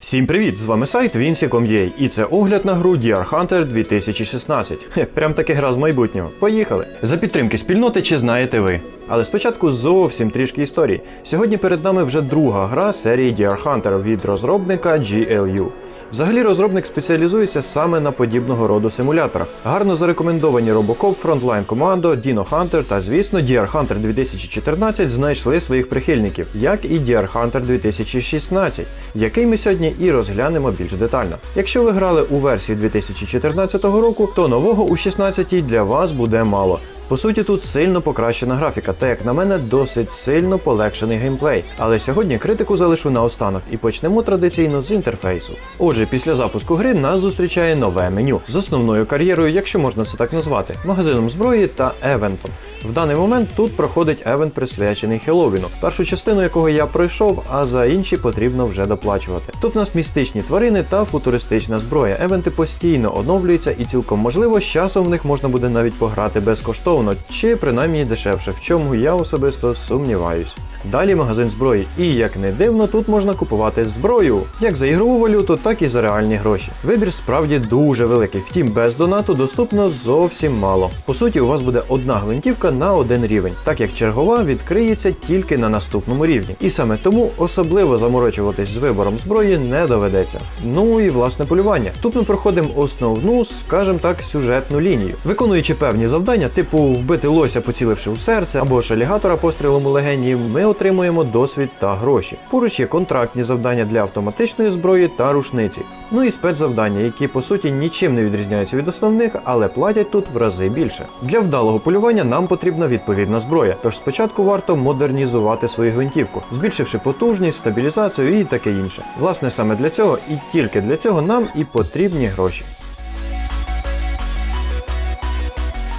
Всім привіт! З вами сайт Vinci.com.ua і це огляд на гру DR Hunter 2016. Хе, прям таки гра з майбутнього. Поїхали! За підтримки спільноти чи знаєте ви. Але спочатку зовсім трішки історії. Сьогодні перед нами вже друга гра серії DR Hunter від розробника GLU. Взагалі розробник спеціалізується саме на подібного роду симуляторах. Гарно зарекомендовані Robocop, Frontline Commando, Dino Hunter та, звісно, DR Hunter 2014 знайшли своїх прихильників, як і DR Hunter 2016, який ми сьогодні і розглянемо більш детально. Якщо ви грали у версії 2014 року, то нового у 16 для вас буде мало. По суті, тут сильно покращена графіка, та як на мене, досить сильно полегшений геймплей. Але сьогодні критику залишу на останок і почнемо традиційно з інтерфейсу. Отже, після запуску гри нас зустрічає нове меню з основною кар'єрою, якщо можна це так назвати, магазином зброї та евентом. В даний момент тут проходить евент, присвячений Хеловіну, першу частину якого я пройшов, а за інші потрібно вже доплачувати. Тут у нас містичні тварини та футуристична зброя. Евенти постійно оновлюються і цілком можливо, з часом в них можна буде навіть пограти безкоштовно, чи принаймні дешевше, в чому я особисто сумніваюсь. Далі магазин зброї, і як не дивно, тут можна купувати зброю, як за ігрову валюту, так і за реальні гроші. Вибір справді дуже великий, втім без донату доступно зовсім мало. По суті, у вас буде одна гвинтівка на один рівень, так як чергова відкриється тільки на наступному рівні. І саме тому особливо заморочуватись з вибором зброї не доведеться. Ну і власне полювання. Тут ми проходимо основну, скажімо так, сюжетну лінію, виконуючи певні завдання, типу вбити лося, поціливши у серце, або ж алігатора пострілом у легені, ми отримуємо досвід та гроші. Поруч є контрактні завдання для автоматичної зброї та рушниці. Ну і спецзавдання, які по суті нічим не відрізняються від основних, але платять тут в рази більше. Для вдалого полювання нам потрібна відповідна зброя. Тож спочатку варто модернізувати свою гвинтівку, збільшивши потужність, стабілізацію і таке інше. Власне, саме для цього і тільки для цього нам і потрібні гроші.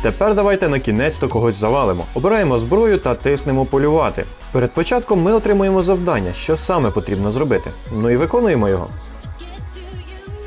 Тепер давайте на кінець то когось завалимо. Обираємо зброю та тиснемо полювати. Перед початком ми отримуємо завдання, що саме потрібно зробити. Ну і виконуємо його.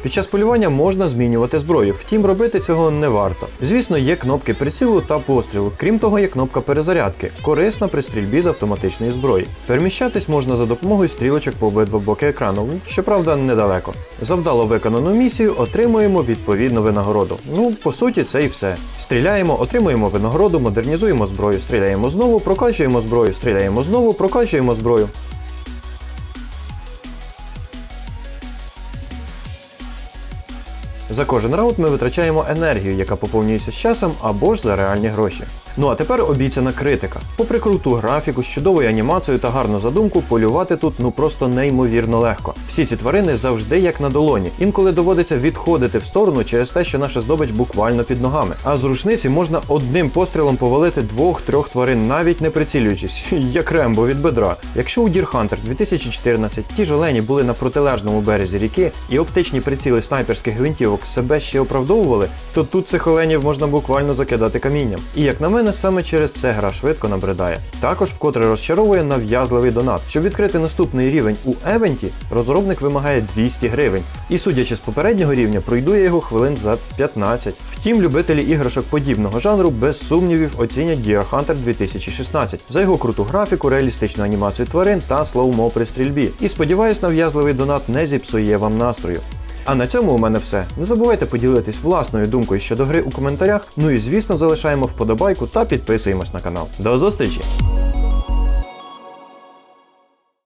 Під час полювання можна змінювати зброю, втім робити цього не варто. Звісно, є кнопки прицілу та пострілу. Крім того, є кнопка перезарядки, корисна при стрільбі з автоматичної зброї. Переміщатись можна за допомогою стрілочок по обидва боки екрану, щоправда, недалеко. За вдало виконану місію отримуємо відповідну винагороду. Ну, по суті, це і все. Стріляємо, отримуємо винагороду, модернізуємо зброю, стріляємо знову, прокачуємо зброю, стріляємо знову, прокачуємо зброю. За кожен раунд ми витрачаємо енергію, яка поповнюється з часом або ж за реальні гроші. Ну а тепер обіцяна критика. Попри круту графіку з чудовою анімацією та гарну задумку, полювати тут ну просто неймовірно легко. Всі ці тварини завжди як на долоні. Інколи доводиться відходити в сторону через те, що наша здобич буквально під ногами. А з рушниці можна одним пострілом повалити двох-трьох тварин, навіть не прицілюючись, як Рембо від бедра. Якщо у Deer Hunter 2014 ті ж олені були на протилежному березі ріки, і оптичні приціли снайперських гвинтівок себе ще оправдовували, то тут цих оленів можна буквально закидати камінням. І як на мене, саме через це гра швидко набридає. Також вкотре розчаровує нав'язливий донат. Щоб відкрити наступний рівень у Евенті, розробник вимагає 200 гривень. І судячи з попереднього рівня, пройду я його хвилин за 15. Втім, любителі іграшок подібного жанру без сумнівів оцінять Gear Hunter 2016 за його круту графіку, реалістичну анімацію тварин та слоумо при стрільбі. І сподіваюсь, нав'язливий донат не зіпсує вам настрою. А на цьому у мене все. Не забувайте поділитись власною думкою щодо гри у коментарях. Ну і звісно залишаємо вподобайку та підписуємось на канал. До зустрічі!